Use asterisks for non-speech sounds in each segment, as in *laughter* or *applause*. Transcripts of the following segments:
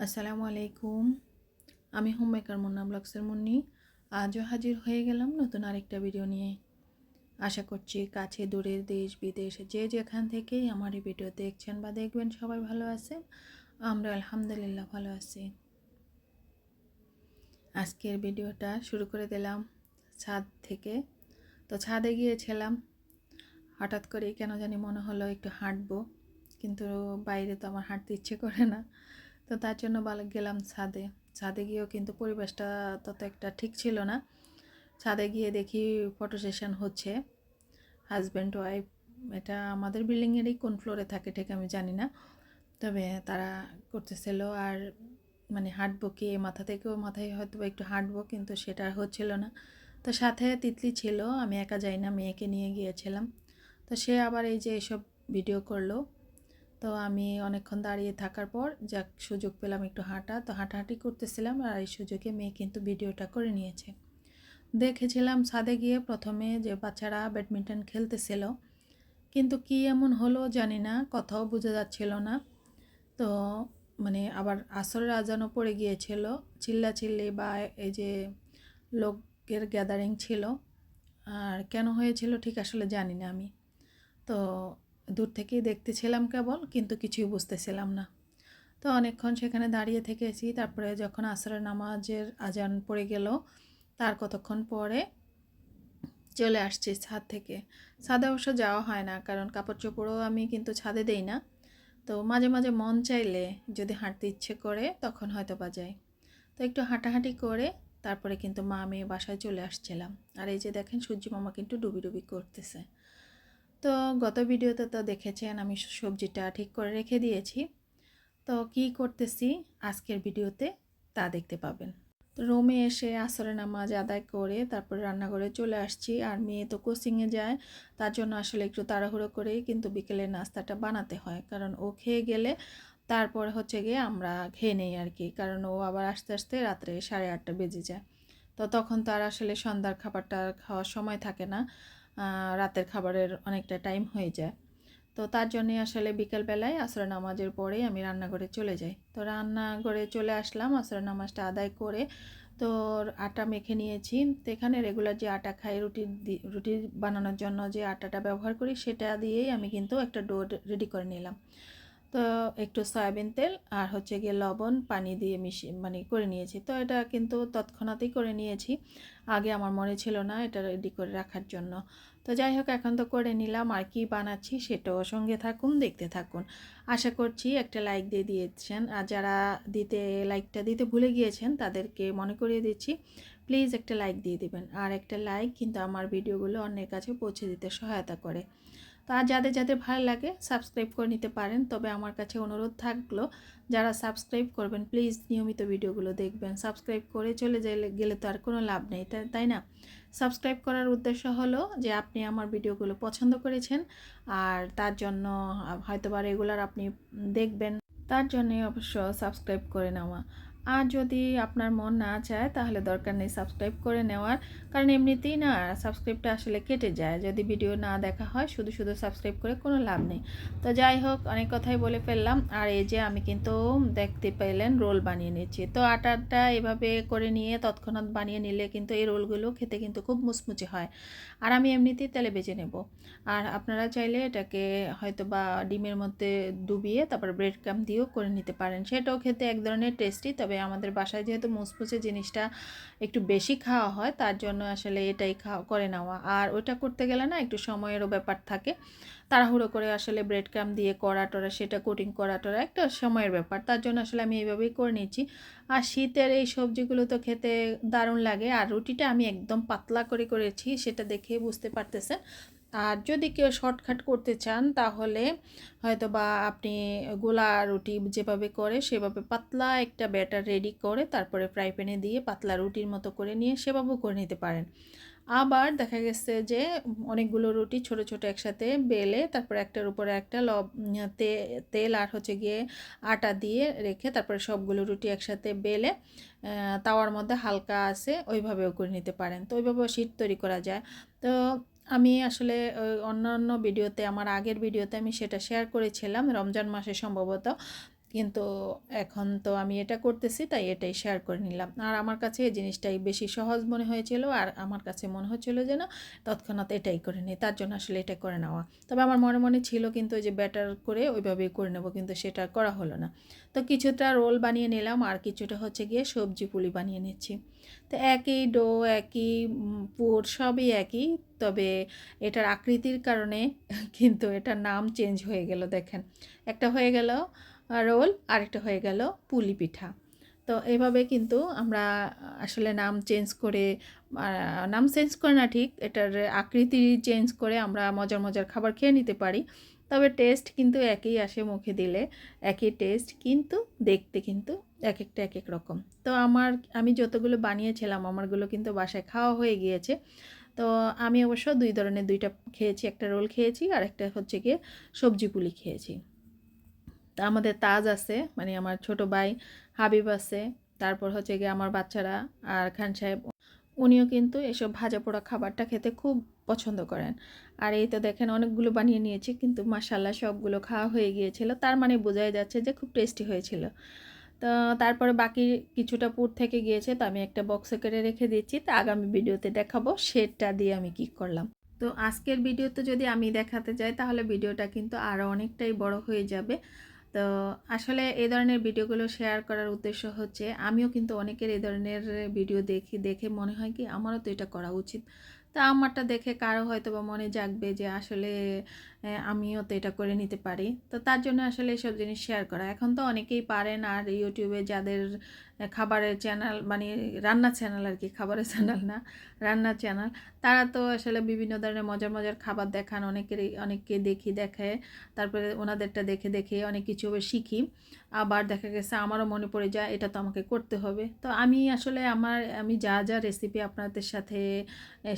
আসসালামু আলাইকুম। আমি হোম মেকার মুন্না ব্লগসের মুন্নি। আজও হাজির হয়ে গেলাম নতুন আরেকটা ভিডিও নিয়ে। আশা করছি কাছে দূরের দেশ, বিদেশ যে যেখান থেকেই আমার এই ভিডিও দেখছেন বা দেখবেন সবাই ভালো আছেন। আমরা আলহামদুলিল্লাহ ভালো আছি। আজকের ভিডিওটা শুরু করে দিলাম ছাদ থেকে। তো ছাদে গিয়েছিলাম। হঠাৎ করেই কেন জানি মনে হলো একটু হাঁটবো। কিন্তু বাইরে তো আমার হাঁটতে ইচ্ছে করে না। তো তার জন্য গেলাম ছাদে। ছাদে গিয়েও কিন্তু পরিবেশটা তত একটা ঠিক ছিল না। ছাদে গিয়ে দেখি ফটো সেশন হচ্ছে। হাজব্যান্ড ওয়াইফ এটা আমাদের বিল্ডিংয়েরই কোন ফ্লোরে থাকে ঠিক আমি জানি না। তবে তারা করতেছিল আর মানে হাঁটবো কি মাথা থেকেও মাথায় হয়তো একটু হাঁটবো কিন্তু সেটা হচ্ছিল না। তো সাথে তিতলি ছিল, আমি একা যাই না, মেয়েকে নিয়ে গিয়েছিলাম। তো সে আবার এই যে এসব ভিডিও করল। তো আমি অনেকক্ষণ দাঁড়িয়ে থাকার পর যাক সুযোগ পেলাম একটু হাঁটা। তো হাঁটাহাঁটি করতেছিলাম আর এই সুযোগে মেয়ে কিন্তু ভিডিওটা করে নিয়েছে। দেখেছিলাম ছাদে গিয়ে প্রথমে যে বাচ্চারা ব্যাডমিন্টন খেলতেছিল। কিন্তু কি এমন হলো জানি না, কথাও বোঝা যাচ্ছিল না। তো মানে আবার আসরের আজানও পড়ে গিয়েছিল, চিল্লাচিল্লি বা এই যে লোকের গ্যাদারিং ছিল। আর কেন হয়েছিল ঠিক আসলে জানি না আমি। তো দূর থেকেই দেখতেছিলাম কেবল, কিন্তু কিছুই বুঝতেছিলাম না। তো অনেকক্ষণ সেখানে দাঁড়িয়ে থেকেছি, তারপরে যখন আসরের নামাজের আজান পড়ে গেল, তার কতক্ষণ পরে চলে আসছি ছাদ থেকে। ছাদে অবশ্য যাওয়া হয় না, কারণ কাপড় চোপড়ও আমি কিন্তু ছাদে দেই না। তো মাঝে মাঝে মন চাইলে যদি হাঁটতে ইচ্ছে করে, তখন হয়তো বা যাই। তো একটু হাঁটাহাঁটি করে, তারপরে কিন্তু মা মেয়ে বাসায় চলে আসছিলাম। আর এই যে দেখেন, সূর্য মামা কিন্তু ডুবি ডুবি করতেছে। তো গত ভিডিওতে তো দেখেছেন আমি সবজিটা ঠিক করে রেখে দিয়েছি। তো কি করতেছি আজকের ভিডিওতে তা দেখতে পাবেন। রোমে এসে আসরে নামাজ আদায় করে তারপরে রান্নাঘরে চলে আসছি। আর মেয়ে তো কোচিংয়ে যায়, তার জন্য আসলে একটু তাড়াহুড়ো করেই কিন্তু বিকেলের নাস্তাটা বানাতে হয়। কারণ ও খেয়ে গেলে তারপরে হচ্ছে গিয়ে আমরা খেয়ে নেই আর কি। কারণ ও আবার আস্তে আস্তে রাত্রে সাড়ে আটটা বেজে যায়। তো তখন তার আসলে সন্ধ্যার খাবারটা খাওয়ার সময় থাকে না। রাতের খাবারের অনেকটা টাইম হয়ে যায়। তো তার জন্যে আসলে বিকেলবেলায় আসর নামাজের পরেই আমি রান্নাঘরে চলে যাই। তো রান্নাঘরে চলে আসলাম, আসর নামাজটা আদায় করে তো আটা মেখে নিয়েছি। তো এখানে রেগুলার যে আটা খাই, রুটি রুটি বানানোর জন্য যে আটাটা ব্যবহার করি, সেটা দিয়েই আমি কিন্তু একটা ডো রেডি করে নিলাম। তো একটু সয়াবিন তেল আর হচ্ছে গিয়ে লবণ পানি দিয়ে মিশিয়ে মানে করে নিয়েছি। তো এটা কিন্তু তৎক্ষণাতেই করে নিয়েছি। আগে আমার মনে ছিল না এটা রেডি করে রাখার জন্য। তো যাই হোক, এখন তো করে নিলাম। আর কি বানাচ্ছি সেটাও সঙ্গে থাকুন, দেখতে থাকুন। আশা করছি একটা লাইক দিয়ে দিয়েছেন। আর যারা দিতে লাইকটা দিতে ভুলে গিয়েছেন, তাদেরকে মনে করিয়ে দিচ্ছি। প্লিজ একটা লাইক দিয়ে দিবেন। আর একটা লাইক কিন্তু আমার ভিডিওগুলো অন্যের কাছে পৌঁছে দিতে সহায়তা করে। আর যাদের যাদের ভালো লাগে সাবস্ক্রাইব করে নিতে পারেন। তবে আমার কাছে অনুরোধ থাকল, যারা সাবস্ক্রাইব করবেন প্লিজ নিয়মিত ভিডিওগুলো দেখবেন। সাবস্ক্রাইব করে চলে গেলে তো আর কোনো লাভ নেই তাই না? সাবস্ক্রাইব করার উদ্দেশ্য হলো যে, আপনি আমার ভিডিওগুলো পছন্দ করেছেন আর তার জন্য হয়তো বা রেগুলার আপনি দেখবেন, তার জন্যে অবশ্য সাবস্ক্রাইব করে নেওয়া। আর যদি আপনার মন না চায়, তাহলে দরকার নেই সাবস্ক্রাইব করে নেওয়ার। কারণ এমনিতেই না সাবস্ক্রাইবটা আসলে কেটে যায়। যদি ভিডিও না দেখা হয়, শুধু শুধু সাবস্ক্রাইব করে কোনো লাভ নেই। তো যাই হোক, অনেক কথাই বলে ফেললাম। আর এই যে আমি কিন্তু দেখতে পেলেন রোল বানিয়ে নিচ্ছি। তো আটাটা এভাবে করে নিয়ে তৎক্ষণাৎ বানিয়ে নিলে কিন্তু এই রোলগুলো খেতে কিন্তু খুব মুচমুচে হয়। আর আমি এমনিতেই তেলে বেজে নেব। আর আপনারা চাইলে এটাকে হয়তো বা ডিমের মধ্যে ডুবিয়ে, তারপর ব্রেড ক্রাম দিয়েও করে নিতে পারেন। সেটাও খেতে এক ধরনের টেস্টি তবে আমাদের বাসায় যেহেতু মুসমুসে জিনিসটা একটু বেশি খাওয়া হয়, তার জন্য আসলে এটাই খাওয়া, করে নেওয়া। আর ওটা করতে গেলে না একটু সময়েরও ব্যাপার থাকে। তাড়াহুড়ো করে আসলে ব্রেড ক্রাম দিয়ে করা টরা সেটা কোটিং করা টরা একটা সময়ের ব্যাপার। তার জন্য আসলে আমি এইভাবেই করে নিচ্ছি। আর শীতের এই সবজিগুলো তো খেতে দারুণ লাগে। আর রুটিটা আমি একদম পাতলা করে করেছি, সেটা দেখে বুঝতে পারতেছেন। আর যদি কেউ শর্টকাট করতে চান, তাহলে হয়তো বা আপনি গোলা রুটি যেভাবে করে সেভাবে পাতলা একটা ব্যাটার রেডি করে তারপরে ফ্রাই প্যানে দিয়ে পাতলা রুটির মতো করে নিয়ে সেভাবেও করে নিতে পারেন। আবার দেখা গেছে যে অনেকগুলো রুটি ছোট ছোট একসাথে বেলে তারপরে একটার উপরে একটা লব তেল আর হচ্ছে গিয়ে আটা দিয়ে রেখে তারপরে সবগুলো রুটি একসাথে বেলে তাওয়ার মধ্যে হালকা আছে ওইভাবেও করে নিতে পারেন। তো ওইভাবেও শীত তৈরি করা যায়। তো আমি আসলে অন্যান্য ভিডিওতে আমার আগের ভিডিওতে আমি সেটা শেয়ার করেছিলাম রমজান মাসে সম্ভবত। কিন্তু এখন তো আমি এটা করতেছি, তাই এটাই শেয়ার করে নিলাম। আর আমার কাছে এই জিনিসটাই বেশি সহজ মনে হয়েছিল, আর আমার কাছে মনে হচ্ছিল যে না তৎক্ষণাৎ এটাই করে নিই, তার জন্য আসলে এটা করে নেওয়া। তবে আমার মনে মনে ছিল কিন্তু যে ব্যাটার করে ওইভাবেই করে নেব, কিন্তু সেটা করা হলো না। তো কিছুটা রোল বানিয়ে নিলাম, আর কিছুটা হচ্ছে গিয়ে সবজি পুলি বানিয়ে নিচ্ছি। তো একই ডো একই পুর সবই একই, তবে এটার আকৃতির কারণে *laughs* কিন্তু এটার নাম চেঞ্জ হয়ে গেল, দেখেন। একটা হয়ে গেল রোল আরেকটা হয়ে গেল পুলি পিঠা। তো এইভাবে কিন্তু আমরা আসলে নাম চেঞ্জ করে নাম চেঞ্জ করে না ঠিক, এটার আকৃতি চেঞ্জ করে আমরা মজার মজার খাবার খেয়ে নিতে পারি। তবে টেস্ট কিন্তু একই আসে মুখে দিলে, একই টেস্ট কিন্তু দেখতে কিন্তু এক একটা এক এক রকম। তো আমার, আমি যতগুলো বানিয়েছিলাম, আমারগুলো কিন্তু বাসায় খাওয়া হয়ে গিয়েছে। তো আমি অবশ্য দুই ধরনের দুইটা খেয়েছি, একটা রোল খেয়েছি আর একটা হচ্ছে গিয়ে সবজি পুলি খেয়েছি। তা আমাদের তাজ আছে মানে আমার ছোট ভাই হাবিব আছে, তারপর হচ্ছে গিয়ে আমার বাচ্চারা আর খান সাহেব, উনিও কিন্তু এসব ভাজা পোড়া খাবারটা খেতে খুব পছন্দ করেন। আর এই তো দেখেন অনেকগুলো বানিয়ে নিয়েছি, কিন্তু মাসাল্লাহ সবগুলো খাওয়া হয়ে গিয়েছিল, তার মানে বোঝাই যাচ্ছে যে খুব টেস্টি হয়েছিল। তো তারপরে বাকি কিছুটা পুর থেকে গিয়েছে, তো আমি একটা বক্সে করে রেখে দিচ্ছি, তো আগামী ভিডিওতে দেখাবো, সেটা দিয়ে আমি কি করলাম। তো আজকের ভিডিওতে যদি আমি দেখাতে যাই, তাহলে ভিডিওটা কিন্তু আরও অনেকটাই বড় হয়ে যাবে। তো আসলে এই ধরনের ভিডিওগুলো শেয়ার করার উদ্দেশ্য হচ্ছে, আমিও কিন্তু অনেকের এই ধরনের ভিডিও দেখি, দেখে মনে হয় কি আমারও তো এটা করা উচিত। তা আমারটা দেখে কারও হয়তো বা মনে জাগবে যে আসলে আমিও তো এটা করে নিতে পারি। তো তার জন্য আসলে এসব জিনিস শেয়ার করা। এখন তো অনেকেই পারেন আর ইউটিউবে যাদের খাবারের চ্যানেল মানে রান্নার চ্যানেল আর কি, খাবারের চ্যানেল না, রান্নার চ্যানেল তারা তো আসলে বিভিন্ন ধরনের মজার মজার খাবার দেখান, অনেকেরই, অনেককে দেখি দেখে, তারপরে ওনাদেরটা দেখে দেখে অনেক কিছু শিখি। আবার দেখা গেছে আমারও মনে পড়ে যায়, এটা তো আমাকে করতে হবে। তো আমি আসলে আমার, আমি যা যা রেসিপি আপনাদের সাথে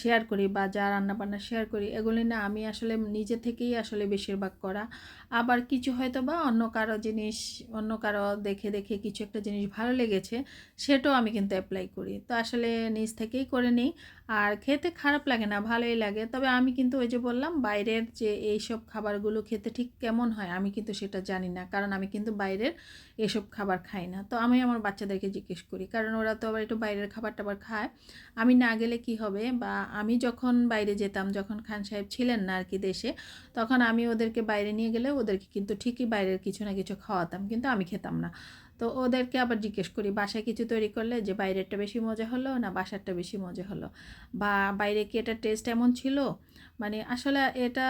শেয়ার করি বা যা রান্নাবান্না শেয়ার করি, এগুলি না আমি আসলে নিজে থেকেই আসলে বেশিরভাগ করা। আবার কিছু হয়তো বা অন্য কারও জিনিস, অন্য কারও দেখে দেখে কিছু একটা জিনিস ভালো লেগেছে, সেটাও আমি কিন্তু অ্যাপ্লাই করি। তো আসলে নিজ থেকেই করে নিই। আর খেতে খারাপ লাগে না, ভালোই লাগে। তবে আমি কিন্তু ওই যে বললাম, বাইরের যে এইসব খাবারগুলো খেতে ঠিক কেমন হয় আমি কিন্তু সেটা জানি না। কারণ আমি কিন্তু বাইরের এসব খাবার খাই না। তো আমি আমার বাচ্চাদেরকে জিজ্ঞেস করি, কারণ ওরা তো আবার একটু বাইরের খাবার টাবার খায়। আমি না গেলে কি হবে? বা আমি যখন বাইরে যেতাম, যখন খান সাহেব ছিলেন না আর কি দেশে, তখন আমি ওদেরকে বাইরে নিয়ে গেলে ওদেরকে কিন্তু ঠিকই বাইরের কিছু না কিছু খাওয়াতাম, কিন্তু আমি খেতাম না। তো ওদেরকে আবার জিজ্ঞেস করি, বাসায় কিছু তৈরি করলে যে বাইরেরটা বেশি মজা হলো না বাসারটা বেশি মজা হলো? বা, বাইরে কি এটা টেস্ট এমন ছিল? মানে আসলে এটা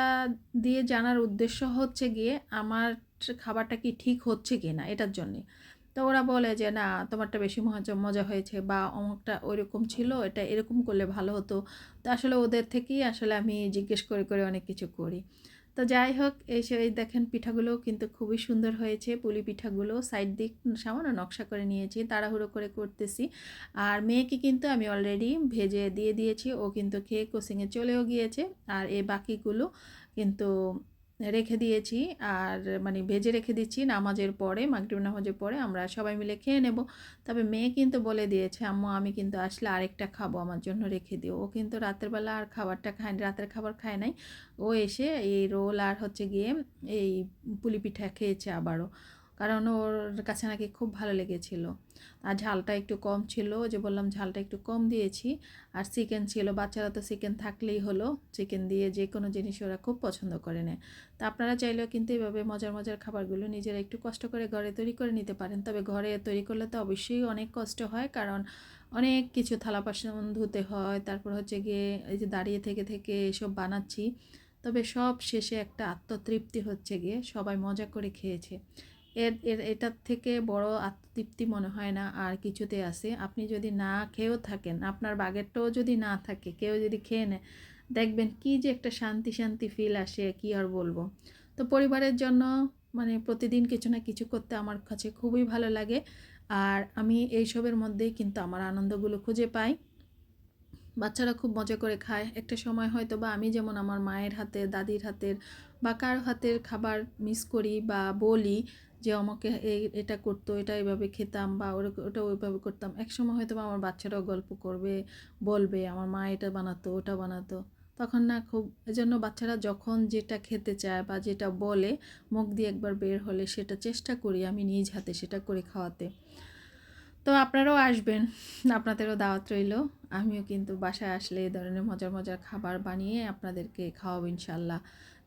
দিয়ে জানার উদ্দেশ্য হচ্ছে গিয়ে আমার খাবারটা কি ঠিক হচ্ছে কি না এটার জন্যে। তো ওরা বলে যে, না, তোমারটা বেশি মজা মজা হয়েছে বা অমুকটা ওইরকম ছিল, এটা এরকম করলে ভালো হতো। তো আসলে ওদের থেকেই আসলে আমি জিজ্ঞেস করে করে অনেক কিছু করি। তো যাই হোক এই দেখেন পিঠাগুলো কিন্তু খুবই সুন্দর হয়েছে। পুলি পিঠাগুলো সাইড দিক সামান্য নকশা করে নিয়েছি, তাড়াহুড়ো করে করতেছি। আর মেয়েকে কিন্তু আমি অলরেডি ভেজে দিয়ে দিয়েছি। ও কিন্তু খেয়ে কোচিংয়ে চলেও গিয়েছে। আর এই বাকিগুলো কিন্তু রেখে দিয়েছি। আর মানে ভেজে রেখে দিচ্ছি নামাজের পরে, মাগরিব নামাজের পরে আমরা সবাই মিলে খেয়ে নেব। তবে মেয়ে কিন্তু বলে দিয়েছে, আম্মু, আমি কিন্তু আসলে আরেকটা খাব আমার জন্য রেখে দিও। ও কিন্তু রাতের বেলা আর খাবারটা খায় রাতের খাবার খায় নাই। ও এসে এই রোল আর হচ্ছে গিয়ে এই পুলি পিঠা খেয়েছে আবারও। কারণ ওর কাছে নাকি খুব ভালো লেগেছিল। আর ঝালটা একটু কম ছিল যে বললাম ঝালটা একটু কম দিয়েছি। আর চিকেন ছিল, বাচ্চারা তো চিকেন থাকলেই হলো, চিকেন দিয়ে যে কোনো জিনিস ওরা খুব পছন্দ করে নেয়। তা আপনারা চাইলেও কিন্তু এভাবে মজার মজার খাবারগুলো নিজেরা একটু কষ্ট করে ঘরে তৈরি করে নিতে পারেন। তবে ঘরে তৈরি করলে তো অবশ্যই অনেক কষ্ট হয়, কারণ অনেক কিছু থালা বাসন ধুতে হয়, তারপর হচ্ছে গিয়ে এই যে দাঁড়িয়ে থেকে থেকে এসব বানাচ্ছি। তবে সব শেষে একটা আত্মতৃপ্তি হচ্ছে গিয়ে সবাই মজা করে খেয়েছে। এর এর, এটার থেকে বড় আত্মতৃপ্তি মনে হয় না, আর কিছুতে আছে। আপনি যদি না খেয়েও থাকেন, আপনার বাগেরটাও যদি না থাকে, কেউ যদি খেয়ে নেয়, দেখবেন কি যে একটা শান্তি শান্তি ফিল আসে, কি আর বলব। তো পরিবারের জন্য মানে প্রতিদিন কিছু না কিছু করতে আমার কাছে খুবই ভালো লাগে, আর আমি এইসবের মধ্যেই কিন্তু আমার আনন্দগুলো খুঁজে পাই। বাচ্চারা খুব মজা করে খায়। একটা সময় হয়তো বা আমি যেমন আমার মায়ের হাতের, দাদির হাতের বা কার হাতের খাবার মিস করি বা বলি যে আমাকে এটা করতো, এটা এইভাবে খেতাম বা ওটা ওইভাবে করতাম। এক সময় হয়তো আমার বাচ্চারাও গল্প করবে, বলবে, আমার মা এটা বানাতো, ওটা বানাতো। তখন না খুব, এজন্য বাচ্চারা যখন যেটা খেতে চায় বা যেটা বলে, মুখ দিয়ে একবার বের হলে সেটা চেষ্টা করি আমি নিজ হাতে সেটা করে খাওয়াতে। তো আপনারাও আসবেন, আপনাদেরও দাওয়াত রইল। আমিও কিন্তু বাসায় আসলে এই ধরনের মজার মজার খাবার বানিয়ে আপনাদেরকে খাওয়াবো ইনশাল্লাহ।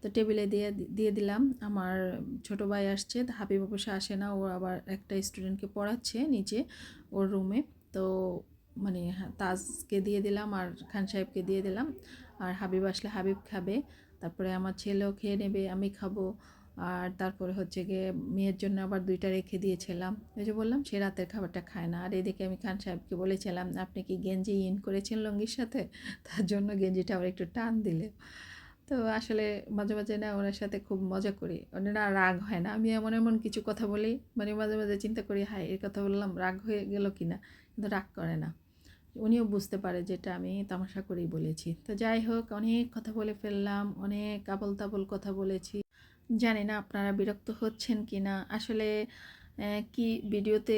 তো টেবিলে দিয়ে দিয়ে দিলাম। আমার ছোট ভাই আসছে হাবিব অবশ্য আসে না ও আবার একটা স্টুডেন্টকে পড়াচ্ছে নিচে ওর রুমে তো মানে হ্যাঁ, তাজকে দিয়ে দিলাম আর খান সাহেবকে দিয়ে দিলাম। আর হাবিব আসলে হাবিব খাবে। তারপরে আমার ছেলেও খেয়ে নেবে আমি খাব। আর তারপরে হচ্ছে গিয়ে মেয়ের জন্য আবার দুইটা রেখে দিয়েছিলাম। ওই যে বললাম সে রাতের খাবারটা খায় না। আর এদিকে আমি খান সাহেবকে বলেছিলাম আপনি কি গেঞ্জি ইন করেছেন লঙ্গির সাথে? তার জন্য গেঞ্জিটা আবার একটু টান দিলে। তো আসলে মাঝে মাঝে না ওনার সাথে খুব মজা করি। ওনারা রাগ হয় না। আমি এমন এমন কিছু কথা বলি মানে মাঝে মাঝে চিন্তা করি হাই এই কথা বললাম, রাগ হয়ে গেল কি না কিন্তু রাগ করে না। উনিও বুঝতে পারে যেটা আমি তামাশা করেই বলেছি। তো যাই হোক, অনেক কথা বলে ফেললাম, অনেক আবল তাবল কথা বলেছি। জানি না আপনারা বিরক্ত হচ্ছেন কি না আসলে কি ভিডিওতে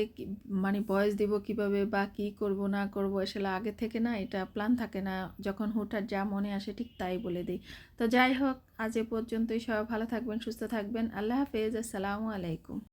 মানে ভয়েস দিব কীভাবে বা কি করব, না করব, আসলে আগে থেকে না এটা প্ল্যান থাকে না। যখন হুটহাট যা মনে আসে ঠিক তাই বলে দিই। তো যাই হোক, আজ এ পর্যন্তই। সবাই ভালো থাকবেন, সুস্থ থাকবেন। আল্লাহ হাফেজ। আসসালামু আলাইকুম।